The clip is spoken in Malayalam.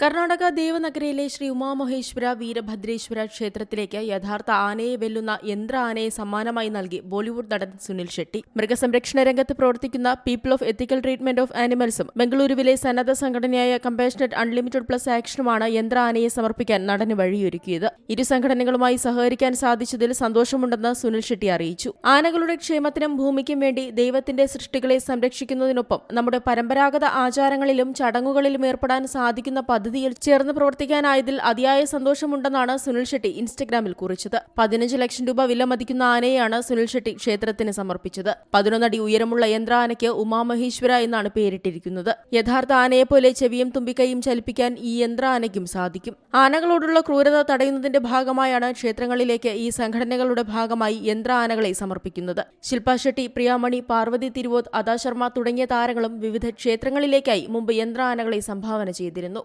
കർണാടക ദേവനഗരയിലെ ശ്രീ ഉമാമഹേശ്വര വീരഭദ്രേശ്വര ക്ഷേത്രത്തിലേക്ക് യഥാർത്ഥ ആനയെ വെല്ലുന്ന യന്ത്ര ആനയെ സമ്മാനമായി നൽകി ബോളിവുഡ് നടൻ സുനിൽ ഷെട്ടി. മൃഗസംരക്ഷണ രംഗത്ത് പ്രവർത്തിക്കുന്ന people of ethical treatment of ആനിമൽസും ബംഗളൂരുവിലെ സന്നദ്ധ സംഘടനയായ കമ്പാഷനറ്റ് അൺലിമിറ്റഡ് പ്ലസ് ആക്ഷനുമാണ് യന്ത്ര ആനയെ സമർപ്പിക്കാൻ നടന് വഴിയൊരുക്കിയത്. ഇരു സംഘടനകളുമായി സഹകരിക്കാൻ സാധിച്ചതിൽ സന്തോഷമുണ്ടെന്ന് സുനിൽ ഷെട്ടി അറിയിച്ചു. ആനകളുടെ ക്ഷേമത്തിനും ഭൂമിക്കും വേണ്ടി ദൈവത്തിന്റെ സൃഷ്ടികളെ സംരക്ഷിക്കുന്നതിനൊപ്പം നമ്മുടെ പരമ്പരാഗത ആചാരങ്ങളിലും ചടങ്ങുകളിലും ഏർപ്പെടാൻ സാധിക്കുന്ന പദ്ധതിയിൽ ചേർന്ന് പ്രവർത്തിക്കാനായതിൽ അതിയായ സന്തോഷമുണ്ടെന്നാണ് സുനിൽ ഷെട്ടി ഇൻസ്റ്റഗ്രാമിൽ കുറിച്ചത്. പതിനഞ്ച് ലക്ഷം രൂപ വില മതിക്കുന്ന ആനയെയാണ് സുനിൽ ഷെട്ടി ക്ഷേത്രത്തിന് സമർപ്പിച്ചത്. പതിനൊന്നടി ഉയരമുള്ള യന്ത്ര ആനയ്ക്ക് ഉമാമഹേശ്വര എന്നാണ് പേരിട്ടിരിക്കുന്നത്. യഥാർത്ഥ ആനയെപ്പോലെ ചെവിയും തുമ്പിക്കൈയും ചലിപ്പിക്കാൻ ഈ യന്ത്ര ആനയ്ക്കും സാധിക്കും. ആനകളോടുള്ള ക്രൂരത തടയുന്നതിന്റെ ഭാഗമായാണ് ക്ഷേത്രങ്ങളിലേക്ക് ഈ സംഘടനകളുടെ ഭാഗമായി യന്ത്ര ആനകളെ സമർപ്പിക്കുന്നത്. ശില്പ ഷെട്ടി പ്രിയാമണി പാർവതി തിരുവോത് അദാ ശർമ്മ തുടങ്ങിയ താരങ്ങളും വിവിധ ക്ഷേത്രങ്ങളിലേക്കായി മുമ്പ് യന്ത്ര ആനകളെ സംഭാവന ചെയ്തിരുന്നു.